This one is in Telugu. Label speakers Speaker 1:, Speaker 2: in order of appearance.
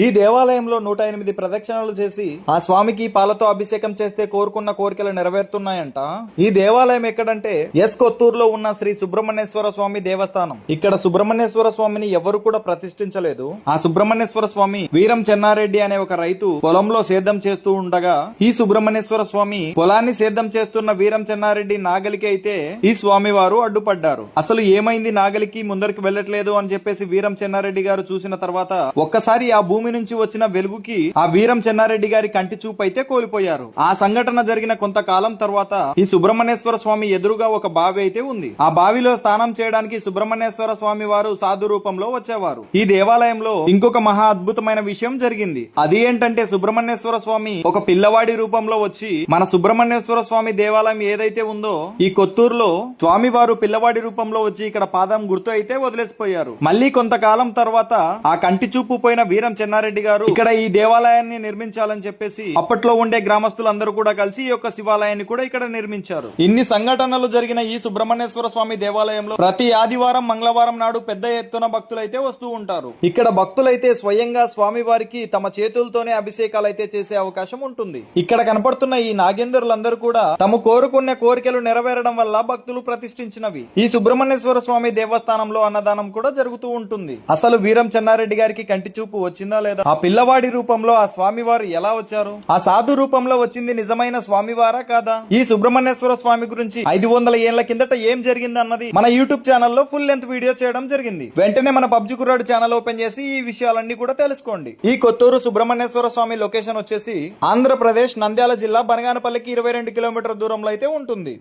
Speaker 1: ఈ దేవాలయంలో నూట ఎనిమిది ప్రదక్షిణలు చేసి ఆ స్వామికి పాలతో అభిషేకం చేస్తే కోరుకున్న కోరికలు నెరవేరుతున్నాయంట. ఈ దేవాలయం ఎక్కడంటే ఎస్ కొత్తూరులో ఉన్న శ్రీ సుబ్రహ్మణ్యేశ్వర స్వామి దేవస్థానం. ఇక్కడ సుబ్రహ్మణ్యేశ్వర స్వామిని ఎవరు కూడా ప్రతిష్ఠించలేదు. ఆ సుబ్రహ్మణ్యేశ్వర స్వామి వీరం చెన్నారెడ్డి అనే ఒక రైతు పొలంలో సేద్యం చేస్తూ ఉండగా ఈ సుబ్రహ్మణ్యేశ్వర స్వామి పొలాన్ని సేద్యం చేస్తున్న వీరం చెన్నారెడ్డి నాగలికి అయితే ఈ స్వామి వారు అడ్డుపడ్డారు. అసలు ఏమైంది నాగలికి? ముందరికి వెళ్ళట్లేదు అని చెప్పేసి వీరం చెన్నారెడ్డి గారు చూసిన తర్వాత ఒక్కసారి ఆ భూమి నుంచి వచ్చిన వెలుగుకి ఆ వీరం చెన్నారెడ్డి గారి కంటి చూపు అయితే కోల్పోయారు. ఆ సంఘటన జరిగిన కొంతకాలం తర్వాత ఈ సుబ్రహ్మణ్యేశ్వర స్వామి ఎదురుగా ఒక బావి అయితే ఉంది. ఆ బావిలో స్నానం చేయడానికి సుబ్రహ్మణ్యేశ్వర స్వామి వారు సాధు రూపంలో వచ్చేవారు. ఈ దేవాలయంలో ఇంకొక మహా అద్భుతమైన విషయం జరిగింది. అది ఏంటంటే సుబ్రహ్మణ్యేశ్వర స్వామి ఒక పిల్లవాడి రూపంలో వచ్చి మన సుబ్రహ్మణ్యేశ్వర స్వామి దేవాలయం ఏదైతే ఉందో ఈ కొత్తూరులో స్వామి వారు పిల్లవాడి రూపంలో వచ్చి ఇక్కడ పాదం గుర్తు అయితే వదిలేసిపోయారు. మళ్ళీ కొంతకాలం తర్వాత ఆ కంటి చూపు పోయిన వీరం చెన్నారెడ్డి గారు. ఇక్కడ ఈ దేవాలయాన్ని నిర్మించాలని చెప్పేసి అప్పట్లో ఉండే గ్రామస్తులందరూ కూడా కలిసి ఈ యొక్క శివాలయాన్ని కూడా ఇక్కడ నిర్మించారు. ఇన్ని సంఘటనలు జరిగిన ఈ సుబ్రహ్మణ్యేశ్వర స్వామి దేవాలయంలో ప్రతి ఆదివారం మంగళవారం నాడు పెద్ద ఎత్తున భక్తులైతే వస్తూ ఉంటారు. ఇక్కడ భక్తులైతే స్వయంగా స్వామి వారికి తమ చేతులతోనే అభిషేకాలు అయితే చేసే అవకాశం ఉంటుంది. ఇక్కడ కనపడుతున్న ఈ నాగేంద్రులందరూ కూడా తమ కోరుకున్న కోరికలు నెరవేరడం వల్ల భక్తులు ప్రతిష్ఠించినవి. ఈ సుబ్రహ్మణ్యేశ్వర స్వామి దేవస్థానంలో అన్నదానం కూడా జరుగుతూ ఉంటుంది. అసలు వీరం చెన్నారెడ్డి గారికి కంటి చూపు వచ్చిందా లేదా? ఆ పిల్లవాడి రూపంలో ఆ స్వామివారు ఎలా వచ్చారు? ఆ సాధు రూపంలో వచ్చింది నిజమైన స్వామివారా కాదా? ఈ సుబ్రహ్మణ్యేశ్వర స్వామి గురించి ఐదు వందల ఏళ్ళ కిందట ఏం జరిగింది అన్నది మన యూట్యూబ్ ఛానల్లో ఫుల్ లెంత్ వీడియో చేయడం జరిగింది. వెంటనే మన పబ్జి కుర్రాడు ఛానల్ ఓపెన్ చేసి ఈ విషయాలన్నీ కూడా తెలుసుకోండి. ఈ కొత్తూరు సుబ్రహ్మణ్యేశ్వర స్వామి లొకేషన్ వచ్చేసి ఆంధ్రప్రదేశ్ నంద్యాల జిల్లా బనగానపల్లికి ఇరవై రెండు కిలోమీటర్ దూరంలో అయితే ఉంటుంది.